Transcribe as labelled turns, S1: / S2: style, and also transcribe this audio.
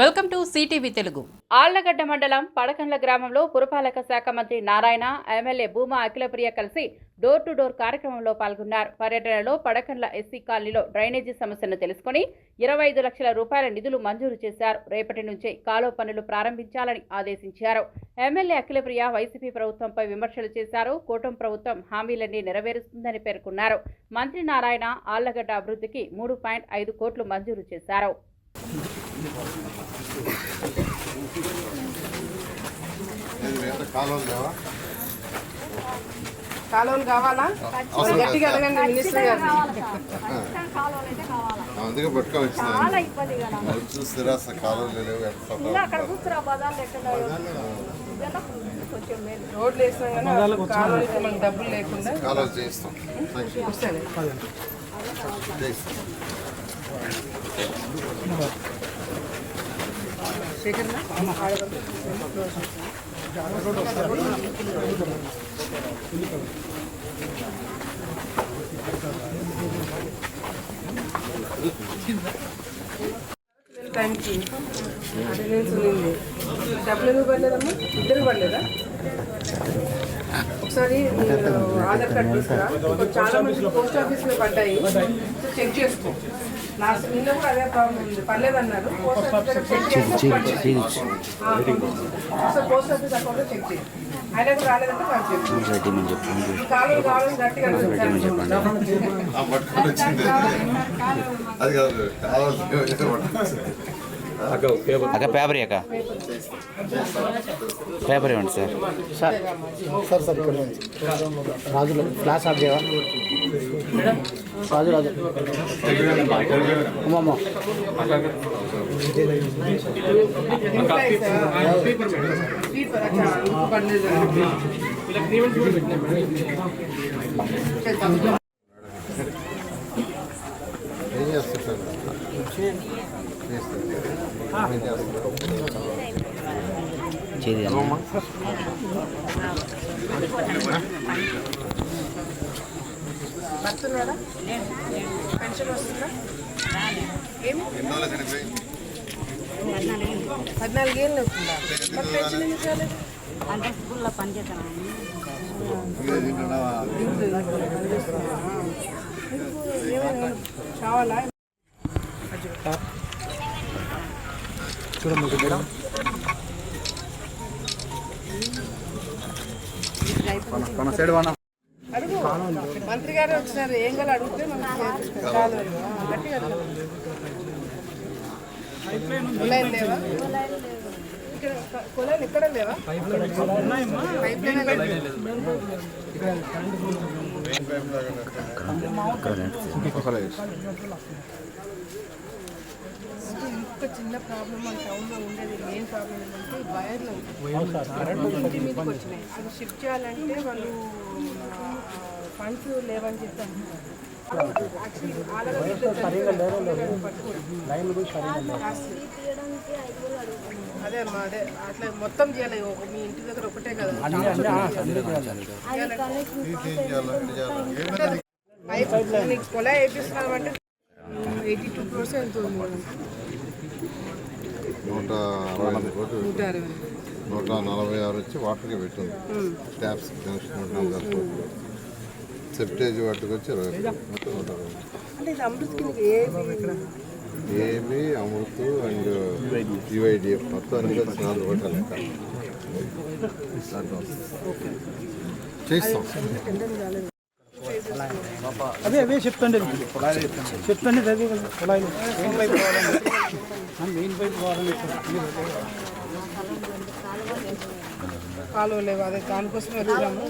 S1: Welcome to CTV Telugu.
S2: Allagadda మండలం పడకండ్ల గ్రామంలో పురపాలక శాఖ మంత్రి నారాయణ ఎమ్మెల్యే భూమా అఖిలప్రియ కలిసి డోర్ టు డోర్ కార్యక్రమంలో పాల్గొన్నారు. పర్యటనలో పడకండ్ల ఎస్సీ కాలనీలో డ్రైనేజీ సమస్యను తెలుసుకుని ఇరవై ఐదు లక్షల రూపాయల నిధులు మంజూరు చేశారు. రేపటి నుంచే కాలువ పనులు ప్రారంభించాలని ఆదేశించారు. ఎమ్మెల్యే అఖిలప్రియ వైసీపీ ప్రభుత్వంపై విమర్శలు చేశారు. కూటం ప్రభుత్వం హామీలన్నీ నెరవేరుస్తుందని పేర్కొన్నారు. మంత్రి నారాయణ ఆళ్ళగడ్డ అభివృద్ధికి మూడు పాయింట్ ఐదు కోట్లు మంజూరు చేశారు.
S3: కాలువలు కావాలా. గట్టిగా అడగండి మినిస్టర్ గారు.
S4: అందుకే పట్టుకొని వచ్చినాను. చూస్తారా అసలు కాలువలు లేవు ఎంత సఫలం.
S3: రోడ్లు వేసినాం కానీ కాలువలకి మనకు డబ్బులు లేకుండా
S4: కాలువలు చేయిస్తాం.
S3: టైంకి అటెండెన్స్ ఉంది డబ్బులు ఎందుకు పడలేదమ్మా? ఇద్దరు పడలేదా? ఒకసారి మీరు ఆధార్ కార్డ్ తీసుకురా. చాలా మంది పోస్ట్ ఆఫీస్లో పడ్డాయి. సో చెక్ చేసుకో. నా నిన్న కూడా అదే ప్రాబ్లం ఉంది. పర్లేదన్నారు. పోస్ట్ ఆఫీస్ చెక్ చేసి పోస్ట్ ఆఫీస్ అకౌంట్లో చెక్ చేయి ఆయన కూడా రాలేదంటే నాకు చెప్పు. గట్టిగా
S4: అది కాదు.
S5: అక్క పేపర్. అక్క పేపర్ ఇవ్వండి సార్.
S6: సార్ సార్ సార్ ఇక్కడ. రాజులు ఫ్లాష్ ఆఫ్ చేయవా? రాజు రాజు. అమ్మమ్మ.
S3: స్వీట్ వస్తున్నారా పెన్షన్ వస్తుందా ఏమి పద్నాలుగు ఏళ్ళు అవుతుందా మరి పెన్షన్ ఎందుకు రాలేదు
S7: అంటే స్కూల్లో పనిచేస్తాను
S3: కావాలా
S6: చూడండి మేడం మన సైడ్ వాన
S3: అడుగు మంత్రి గారు వచ్చినారు ఏం కావాలి అడిగితే మనకి చేపిస్తాం. కాదు ఆ, గట్టిగా అడుగు. కుళాయిలు లేవా ఇక్కడ క- కుళాయిలు ఇక్కడ లేవా పైప్ లైన్ అక్కడ ఇంత చిన్న ప్రాబ్లం మన టౌన్లో ఉండేది మెయిన్ ప్రాబ్లం ఏంటంటే వైర్లు ఇంటి మీదకి వచ్చినాయి. అది షిఫ్ట్ చేయాలంటే వాళ్ళు ఫండ్స్ లేవని చెప్పి అంటున్నారు. అదే అమ్మా అదే అట్లా మొత్తం చేయాలి. ఒక మీ ఇంటి దగ్గర ఒకటే కదా? పైప్ నీకు పొలా వేపిస్తున్నాం అంటే ఎయిటీ టూ క్రోర్స్ ఉంది
S4: నూట అరవై కోట్లు
S3: నూట అరవై
S4: నూట నలభై ఆరు వచ్చి వాటర్కి పెట్టింది. ట్యాప్స్ కనెక్షన్ నూట నలభై ఆరు కోట్లు. సెప్టేజ్ వాటికి వచ్చి ఇరవై కోట్లు. మొత్తం నూట అరవై
S3: అంటే ఇది అమృత్
S4: ఏబి అండ్ యుఐడిఎఫ్. మొత్తం అన్ని కలిసి నాలుగు కోట్ల లెక్క. చేస్తాం.
S6: అదే అవే చెప్తాండి చెప్తాండి అదే కుళాయిలు మెయిన్ పైప్ కావాలండి మెయిన్ పైప్ కావాలని
S3: కాలువ లేవు అదే దానికోసం వెళ్తాము